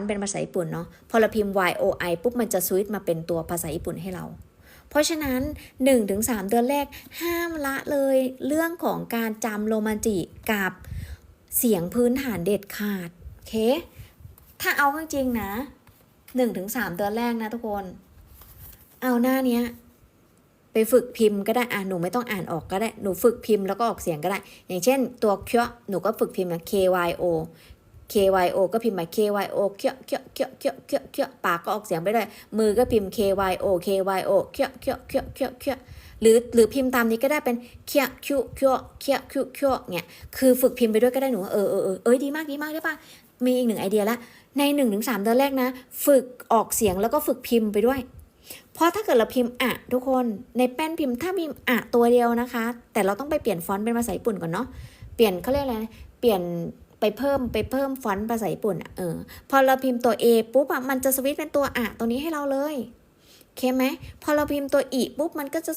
มันเป็นภาษาญี่ปุ่นเนาะพอเราพิมพ์ y o i ปุ๊บมันจะสวิตช์มาเป็นตัวภาษาญี่ปุ่นให้เรา เพราะฉะนั้น 1-3 เดือนแรกห้ามละเลยเรื่องของการจำโรมันจิกับเสียงพื้นฐานเด็ดขาดโอเค ถ้าเอาจริงๆนะ 1-3 เดือนแรกนะทุกคน เอาหน้าเนี้ยไปฝึกพิมพ์ก็ได้ อะ หนูไม่ต้องอ่านออกก็ได้ หนูฝึกพิมพ์แล้วก็ออกเสียงก็ได้ อย่างเช่นตัวเคียวหนูก็ฝึกพิมพ์นะ K Y O K Y O ก็พิมพ์มา K Y O เคียวเคียวเคียวเคียวเคียวเคียวปากก็ออกเสียงไปด้วย มือก็พิมพ์ K Y O K Y O เคียวเคียวเคียวเคียวเคียวหรือหรือพิมพ์ตามนี้ก็ได้เป็นเคียวคิวเคียวเคียวคิวเคียวเนี่ยคือฝึกพิมพ์ไปด้วยก็ได้หนูเออเออเออเอ้ยดีมากดีมากได้ปะมีอีกหนึ่งไอเดียละใน1นถึงสเดือนแรกนะ ฝึกออกเสียงแล้วก็ฝึกพิมพ์ไปด้วย เพราะถ้าเกิดเราพิมพ์อะทุกคนในแป้นพิมพ์ถ้าพิมพ์อะตัวเดียวนะคะ แต่เราต้องไปเปลี่ยนฟอนต์เป็นภาษาญี่ปุ่นก่อนเนาะเปลี่ยนเขาเรียกอะไรเปลี่ยน ไปเพิ่มไปเพิ่มฟอนต์ภาษาญี่ปุ่นอะเออพอเราพิมพ์ตัว A ปุ๊บอะมันจะสวิตช์เป็นตัวอะตัวนี้ให้เราเลย โอเคไหม พอเราพิมพ์ตัวอีปุ๊บมันก็จะ